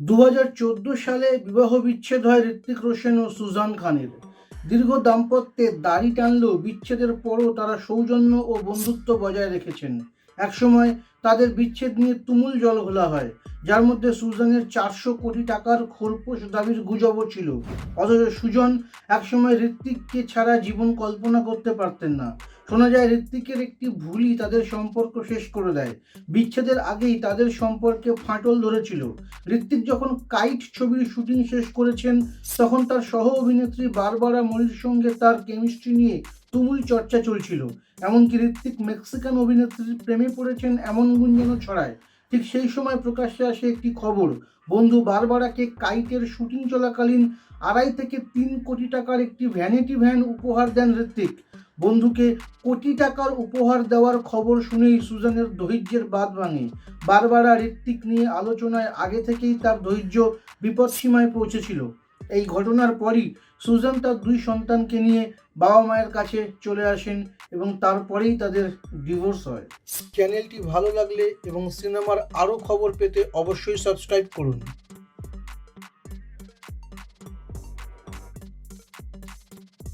দু হাজার চোদ্দ সালে বিবাহ বিচ্ছেদ হয় ঋত্বিক রোশন ও সুজান খানের। দীর্ঘ দাম্পত্যে দাড়ি টানলেও বিচ্ছেদের পরও তারা সৌজন্য ও বন্ধুত্ব বজায় রেখেছেন। একসময় তাদের বিচ্ছেদ নিয়ে তুমুল জল ঘোলা হয়, যার মধ্যে সুজানের চারশো কোটি টাকার খোরপোশ দাবির গুজবও ছিল। অথচ সুজন একসময় ঋত্বিককে ছাড়া জীবন কল্পনা করতে পারতেন না। শোনা যায় ঋত্বিকের একটি ভুলই তাদের সম্পর্ক শেষ করে দেয়। বিচ্ছেদের আগেই তাদের সম্পর্কে ফাটল ধরেছিল। ঋত্বিক যখন কাইট ছবির শুটিং শেষ করেছেন, তখন তার সহ অভিনেত্রী বারবারা মরির সঙ্গে তার কেমিস্ট্রি নিয়ে তুমুল চর্চা চলছিল। এমনকি ঋত্বিক মেক্সিকান অভিনেত্রীর প্রেমে পড়েছেন এমন গুঞ্জনও ছড়ায়। ঠিক সেই সময় প্রকাশ্যে আসে একটি খবর। বন্ধু বারবারাকে কাইটের শুটিং চলাকালীন আড়াই থেকে তিন কোটি টাকার একটি ভ্যানিটি ভ্যান উপহার দেন ঋত্বিক বন্ধুকে কোটি টাকার উপহার দেওয়ার খবর শুনেই সুজানের ধৈর্যের বাদ ভাঙে। বারবারা ঋত্বিক নিয়ে আলোচনায় আগে থেকেই তার ধৈর্য বিপদসীমায় পৌঁছেছিল। এই ঘটনার পরই সুজান তার দুই সন্তানকে নিয়ে বাবা মায়ের কাছে চলে আসেন এবং তারপরেই তাদের ডিভোর্স হয়। চ্যানেলটি ভালো লাগলে এবং সিনেমার আরও খবর পেতে অবশ্যই সাবস্ক্রাইব করুন।